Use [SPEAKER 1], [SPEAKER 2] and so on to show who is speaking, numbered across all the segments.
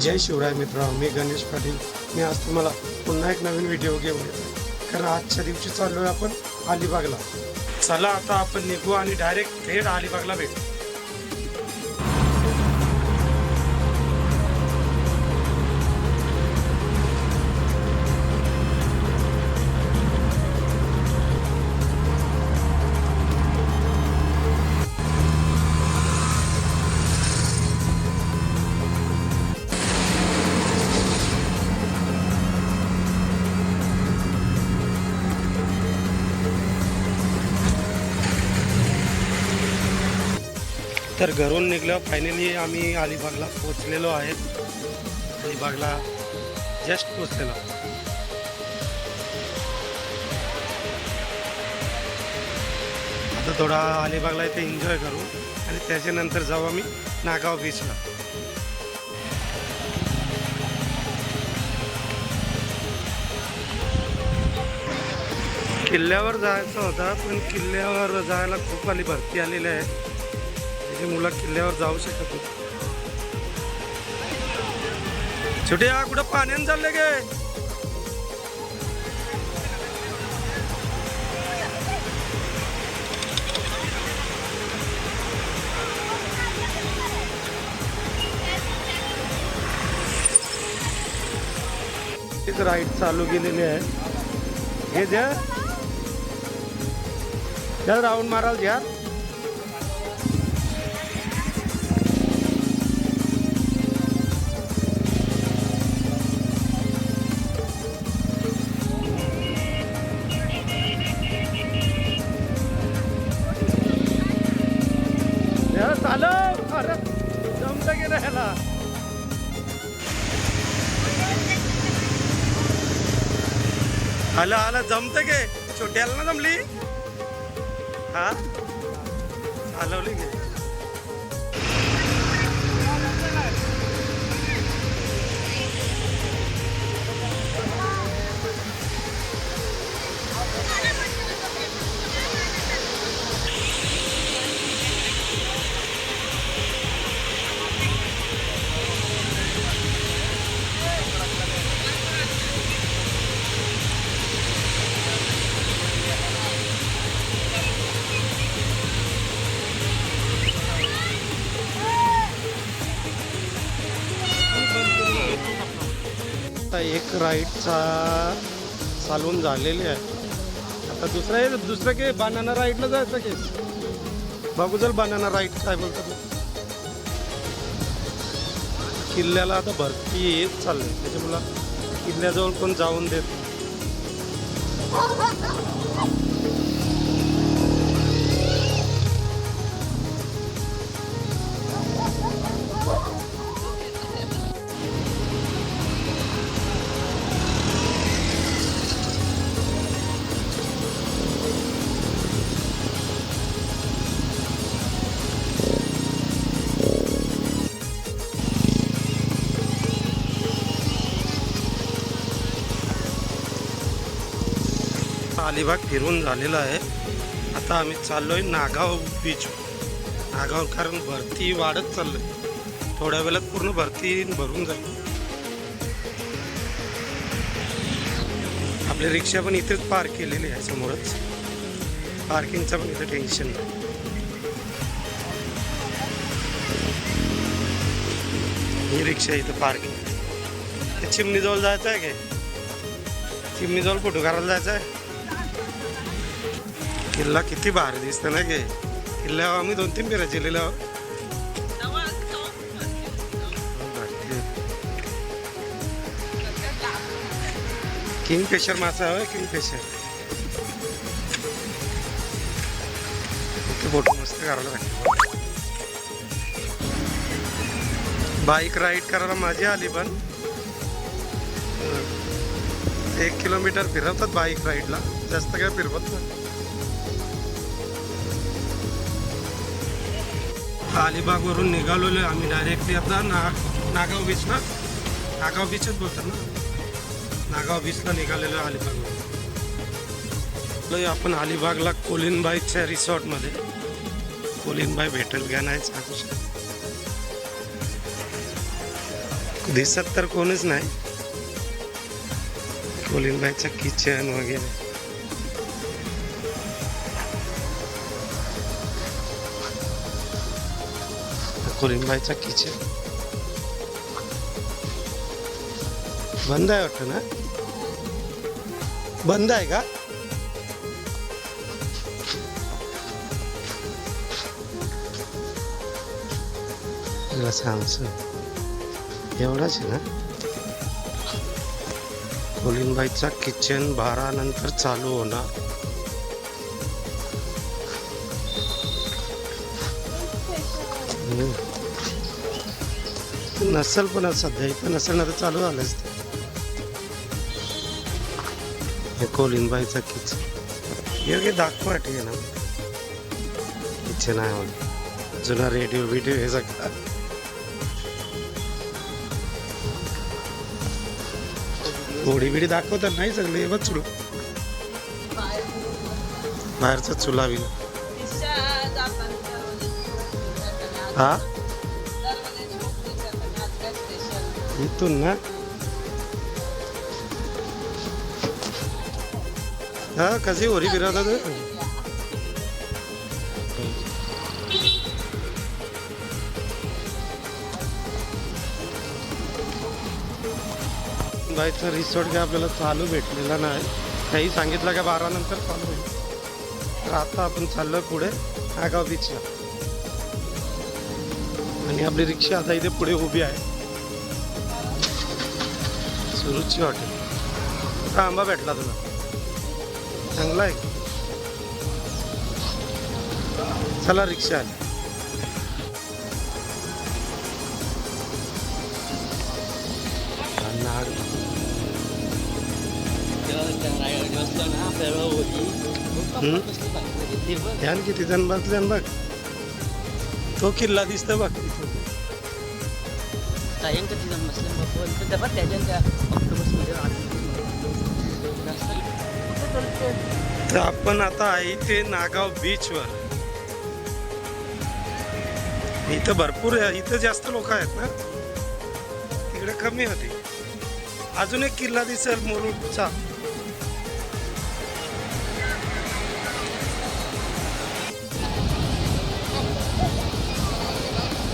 [SPEAKER 1] जय शिवराय मित्र मी गणेश पाटील. मी आज तुम्हाला पुन्हा एक नवीन व्हिडिओ घेऊन येतो कारण आजच्या दिवशी चाललो आहे आपण अलिबागला. चला आता आपण निघू आणि डायरेक्ट थेट अलिबागला भेटू. तर घरून निघलो. फायनली आम्ही अलिबागला पोचलेलो आहे. अलिबागला जस्ट पोचलेलो आता थोडा अलिबागला इथे एन्जॉय करू. आणि त्याच्यानंतर जाऊ आम्ही नागाव बीचला किल्ल्यावर जायचं होता पण किल्ल्यावर जायला खूप आली भरती आलेली आहे. तिथे मुलं किल्ल्यावर जाऊ शकत नाही छोटे हा कुठं पाण्यानं चालले गे? एक राईड चालू केलेली आहे. हे द्या राऊंड माराल घ्या आलं आलं जमतं के? छोट्याला ना जमली? हा? चालवली गे आता एक राईडचा चालवून झालेली आहे. आता दुसरा आहे दुसरं की बनाना राईडला जायचं की? बघू चल बनाना राईड काय बोलतात किल्ल्याला आता भरती येत चालली त्याच्यामुळं किल्ल्याजवळ कोण जाऊन देत अलिबाग फिरून झालेला आहे. आता आम्ही चाललोय नागाव बीच नागाव कारण भरती वाढत चाललोय. थोड्या वेळात पूर्ण भरती भरून जाईल. आपली रिक्षा पण इथेच पार्क केलेली आहे समोरच. पार्किंगचं पण इथे टेन्शन नाही. ही रिक्षा इथं पार्किंग चिमणीजवळ जायचं आहे काय चिमणीजवळ फोटो करायला जायचं आहे किल्ला किती भारी दिसतं ना गे किल्ल्यावर आम्ही दोन तीन फेऱ्या गेलेलो आहोत. किंग फिशर मासा आहे किंग फिशर फोटो मस्त करायला पाहिजे बाईक राईड करायला माझी आली पण. एक किलोमीटर फिरवतात बाईक राईडला जास्त काय फिरवत नाही अलिबागवरून निघालेलो आम्ही डायरेक्टली आता ना नागाव बीचला नागाव बीचच बोलतात ना. नागाव बीचला निघालेलो आहे अलिबागवरून. आपण अलिबागला कोलिनबाईच्या रिसॉर्टमध्ये कोलिनबाई भेटेल का नाही सांगू शकत. दिसत तर कोणीच नाही. कोलिनबाईचं किचन वगैरे. कोलिनबाईचा किचन बंद आहे वाटतं ना? बंद आहे का? तुला सांगतो एवढाच आहे ना? कोलिनबाईचा किचन बारा नंतर चालू होणार. हम्म. नसेल पण सध्या इथं नसेल ना तर चालू झालंच ते. हे कोलिनबाईचा किचन योग्य दाखवा आहे ना? किचन आहे जुना रेडिओ बिडिओ हे सगळं. घोडी बिडी दाखवतात नाही सगळे हे बघ चुला. बाहेरचा चुला बिला हा? इथून ना हा कशी होरी फिरवतात बाईचं रिसॉर्ट काय आपल्याला चालू भेटलेला नाही. काही सांगितलं का बारा नंतर चालू होईल? तर आता आपण चाललोय पुढे आगाव बीचला आणि आपली रिक्षा आता इथे पुढे उभी आहे. सुरुची हॉटेल. कुठं आंबा भेटला तुला. चांगला आहे. चला रिक्षा आली. ध्यान किती जण बसले बघ. तो किल्ला दिसतो बघ. तिथून.
[SPEAKER 2] Sayang ketika Muslim Papua itu dapat ya dia Oktober
[SPEAKER 1] तर आपण आता आहे ते नागाव बीचवर इथं भरपूर इथं जास्त लोक आहेत ना? तिकडे कमी होती. अजून एक किल्ला दिसेल मुरुडचा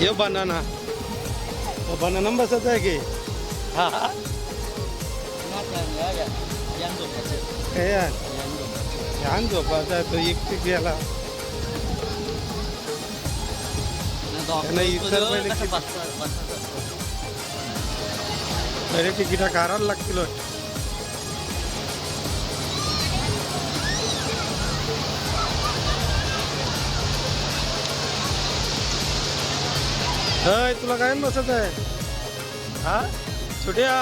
[SPEAKER 1] यो बनाना बनाना बसत आहे की हा छान झोपायचा आहे तो एकटी गेला
[SPEAKER 2] Nah,
[SPEAKER 1] इतर. पहिले तिकिटा काढायला लागतील हय तुला काय बसत आहे? हा? छोट्या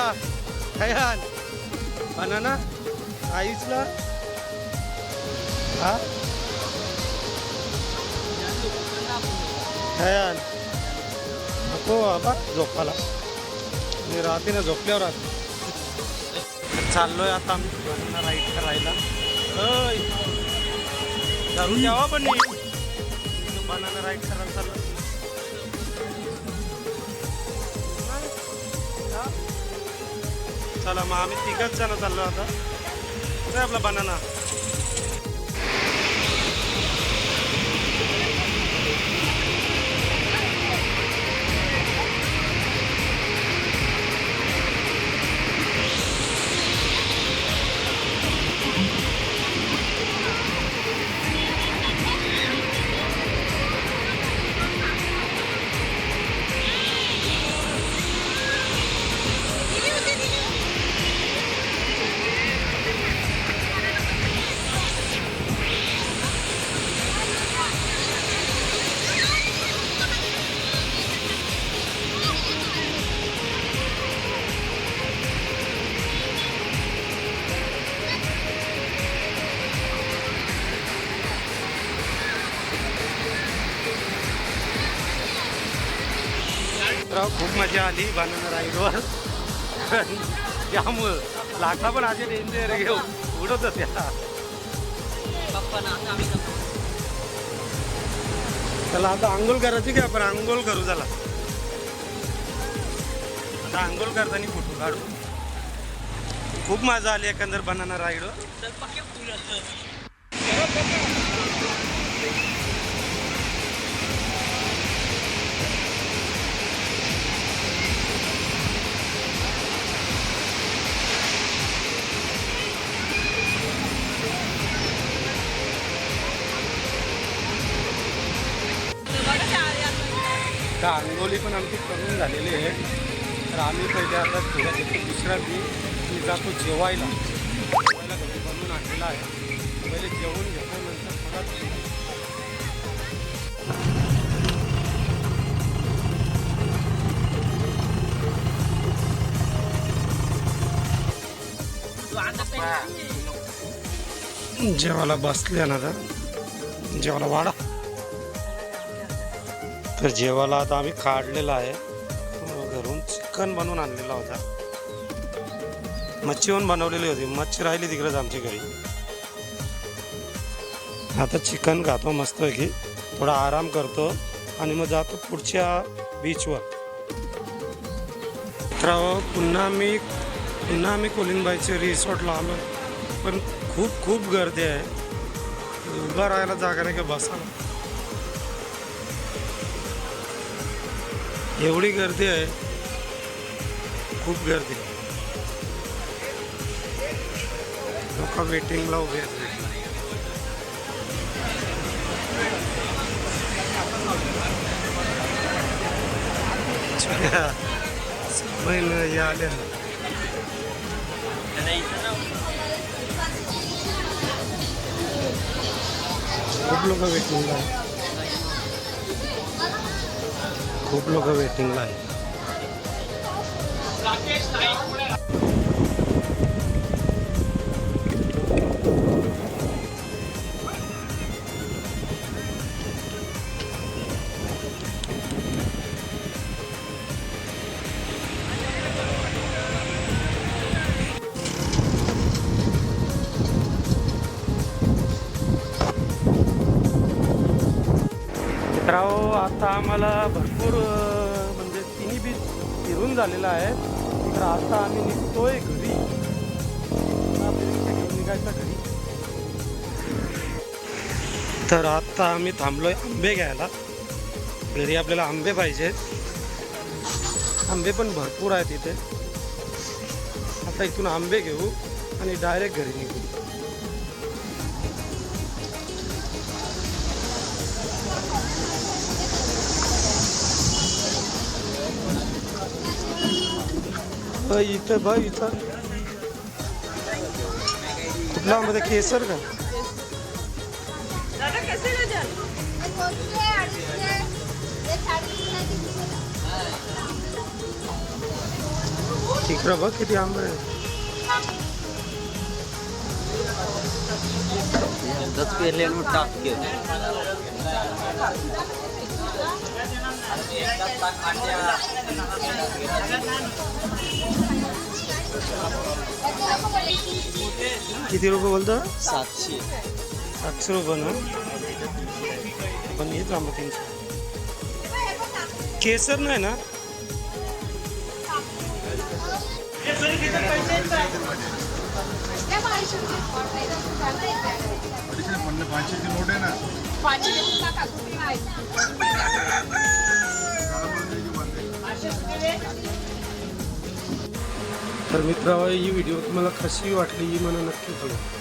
[SPEAKER 1] काय ना बनाना? आईसला? हा? काय नको बाबा झोपाला. मी राहते ना झोपल्यावर राहते चाललोय आता आम्ही बनाना राईड करायला. धरून दारू पण. पण बनाना राईट करायला चाललो चला मग आम्ही तिघच जण चाललो आता. काय आपला बनाना खूप मजा आली बनाना राईडवर त्यामुळं लाटा पण आज डेंजर घेऊ उडत होत्या. चला आता आंघोळ करायची की आपण आंघोळ करू चला. आता आंघोळ करताना फोटो काढू. खूप मजा आली एकंदर बनाना राईड पण आमची करून झालेले आहे. तर आम्ही पहिले आता थोड्या तिथे बी मी जातो जेवायला. जेवायला घरी बनवून आणलेला आहे. पहिले जेवून घेतल्यानंतर परत जेवायला बसले ना आता. जेवायला वाढा. तर जेवायला आता आम्ही काढलेला आहे. घरून चिकन बनवून आणलेला होता. मच्छी पण बनवलेली होती. मच्छी राहिली तिकडेच आमच्या घरी. आता चिकन खातो मस्तपैकी थोडा आराम करतो आणि मग जातो पुढच्या बीचवर तर पुन्हा मी पुन्हा आम्ही कोलिनबाईचे रिसॉर्टला आलो. पण खूप खूप गर्दी आहे. उभं राहायला जागा नाही का? बसायला एवढी गर्दी आहे. खूप गर्दी. लोक वेटिंगला उभे आहेत. महिन या आल्या खूप लोक वेटिंगला खूप लोक वेटिंगला आहेत. तर अहो आता आम्हाला भरपूर म्हणजे तिन्ही बीच फिरून झालेला आहे. तर आता आम्ही निघतोय घरी. आपली रिक्षा घेऊन निघायचं घरी. तर आता आम्ही थांबलोय आंबे घ्यायला. घरी आपल्याला आंबे पाहिजेत आंबे पण भरपूर आहेत इथे. आता इथून आंबे घेऊ आणि डायरेक्ट घरी निघू. अ, इथं बघ इथं कुठला मध्ये केसर का
[SPEAKER 3] दादा कैसे डझन
[SPEAKER 1] इकडं बघ किती आंबे आहे
[SPEAKER 2] दस पेरले टाक के
[SPEAKER 1] किती रुपये बोलतो?
[SPEAKER 2] सातशे.
[SPEAKER 1] सातशे रुपये ना? पण हेच आंबा तीनशे केसर नाही ना?
[SPEAKER 4] पाचशेची नोट आहे ना
[SPEAKER 1] तर मित्र ही व्हिडिओ तुम्हाला कशी वाटली ही मला नक्की कळवा.